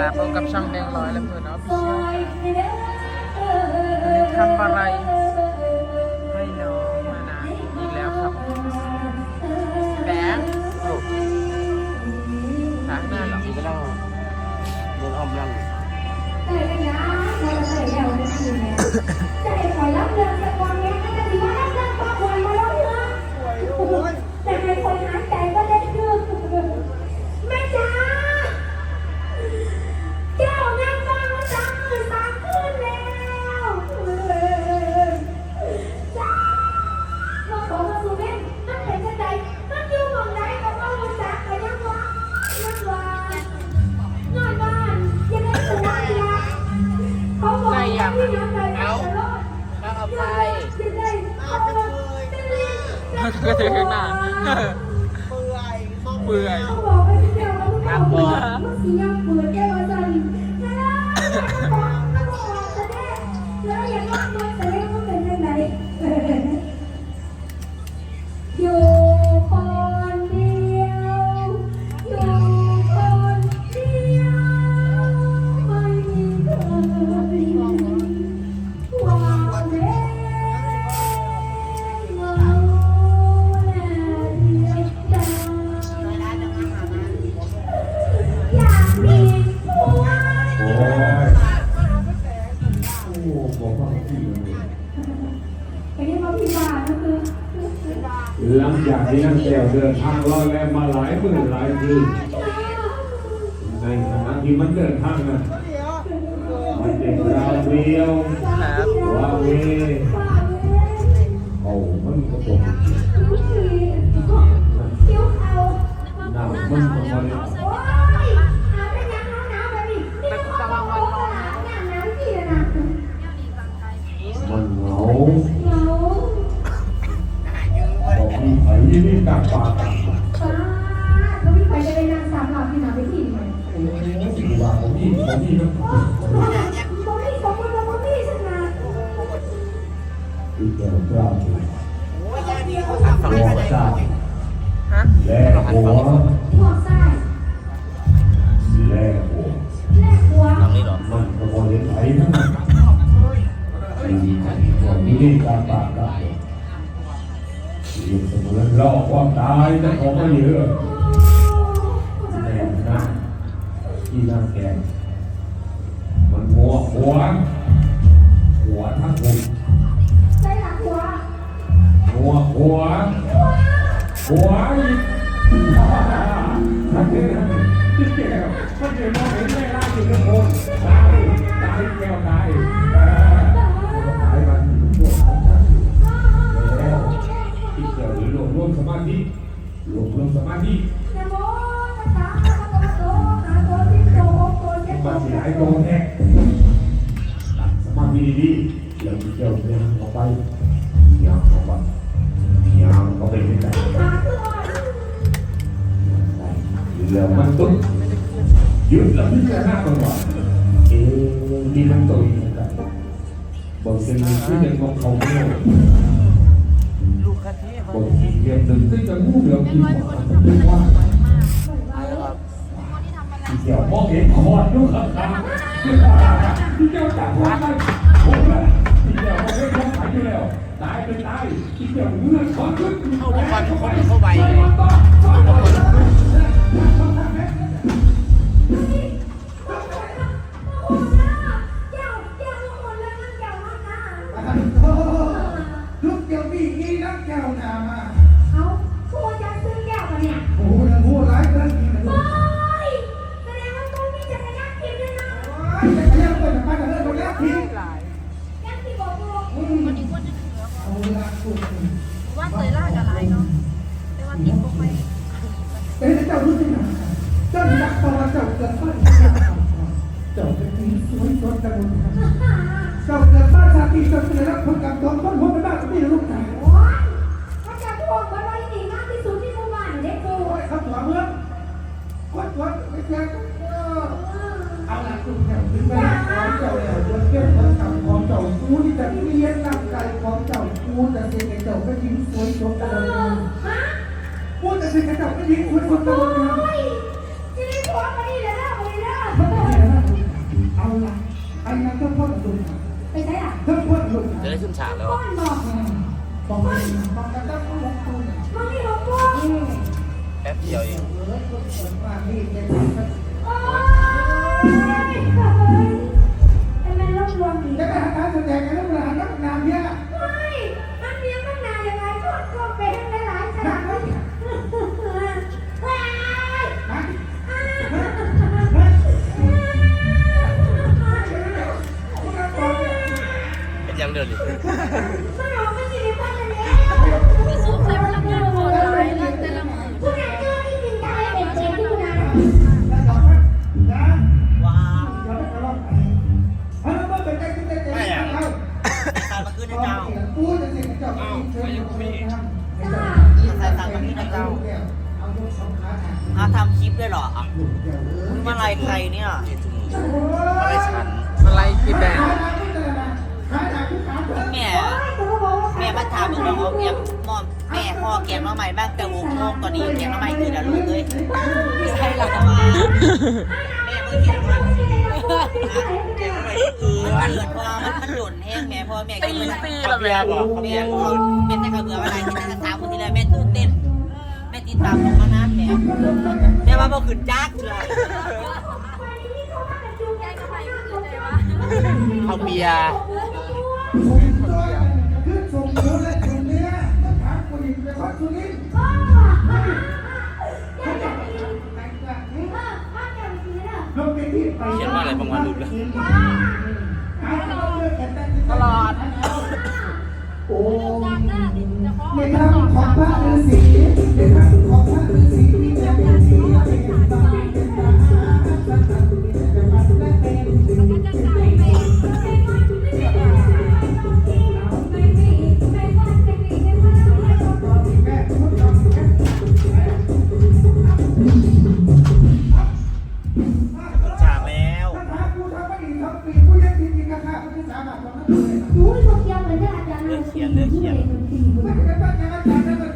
ค่ะพบกับช่องแดงร้อยและเพื่อนออฟฟิเชียลทำอะไรให้น้องมานะอีกแล้วครับแบงค์ทางหน้าหรอที่ก็ต้องเดินอ้อมนั่งแต่ เอาพี่องใจตลอดแล้วเอาไปยังได้เอาไปเป็นลิงก็ถือข้างหน้าเปื่อยเขาบอกไปที่เดียวแล้วทุกคนมั หลังจากที่นั่งแก้วเดินทางลอยแลมมาหลายมื่นหลายคืนในขณะที่มันเดินทางนั้นมันเด็กราวเดียวครับว่าเวโอ้มันก็ตกคิ้วเขาหนังมันก็มันโอ้ย อีกแล้วกล้าเลยฝั่งบนี้อกจ้าฮะแลหัวหัวไส้แลหัวแลกหัวตรงนี้เหรอมันก็บริไหลทั้งนั้นผมนี่การปากกันอยู่เสมอรอความตายจะขอมาเยอะแน่นะที่นั่งแกงมันหัวหัวหัวทั้งหมด วอีกนั่นเองที่แก้วมันจะมองเห็นแม่ล่าอยู่ในโคนตายตายแก้วตายตายมันพวกของฉันแล้วที่เกิดหรือรวมรวมสมาธิ แล้วมันตุ้นยึดแล้วพิจารณาตัวว่าเอ๊ะนี่มันตัวยังไงบางสิ่งที่ยังมองเขาไม่ได้ลูกทิเขาบางทีเรียนถึงที่จะงูเหลือมที่ว่าที่เกี่ยวมองเห็นคอดลูกข้างๆที่เกี่ยวจับหัวมันผมนะที่เกี่ยวมองเห็นของขายอยู่แล้วตายเป็นตายที่เกี่ยวเงื่อนขอขึ้นเข้าทุกวันทุกคนเข้าไป จ้ารู้ที่ไหนเจ้าอยากต่อเจ้าเกิดบ้านเจ้าเป็นผู้สวยสดกระดุมเจ้าเกิดบ้านชาติเจ้าเป็นรับผลกรรมตอนคนหัวเป็นบ้านไม่รู้ไหนโอ้ยเขาจะทวงกันไว้ดีมากที่สุดที่หมู่บ้านเด็กกูโอ้ยเขาตัวเมืองวัดวัดไม่แจ้งเอาละคุณแก้วถึงเวลาของเจ้าแล้วตัวเกี่ยวกับกรรมของเจ้ากูที่จะเลี้ยงร่างกายของเจ้ากูจะเสียเจ้าก็ยิ้มสวยสดกระดุมฮะ ช่วยกันจับไม่ดีช่วยคนะวันนะเอาละอ้นั่นก็พ่นลมก็พ่นลมจะได้ขึ้นฉากแล้วบอกไม่บอกกันตั้งลงตัวแป๊บเดียวเอง มึงลองเอาเกียมมอมแม่พ่อเกียมมาใหม่บ้างแต่วงโอกตอนนี้เกียมมาใหม่ดีและลูกเลยใช่หล้วแม่เมื่อกี้ลูกมันเกิดว่ามันหล่นแห้งแม่พ่อแม่ตีตีละแม่บอกแม่แม่แต่กระเบืออะไรที่แม่จะถามคนที่แแม่ตื่นเต้นแม่ตีตามของมาน้าแม่แม่ว่าบ่ขึ้นจักเลยเขาเบียร์ ลืมแล้ว โอ้ยเขาเขียนเหมือนจะอาจารย์เขียนเลขียนเขียน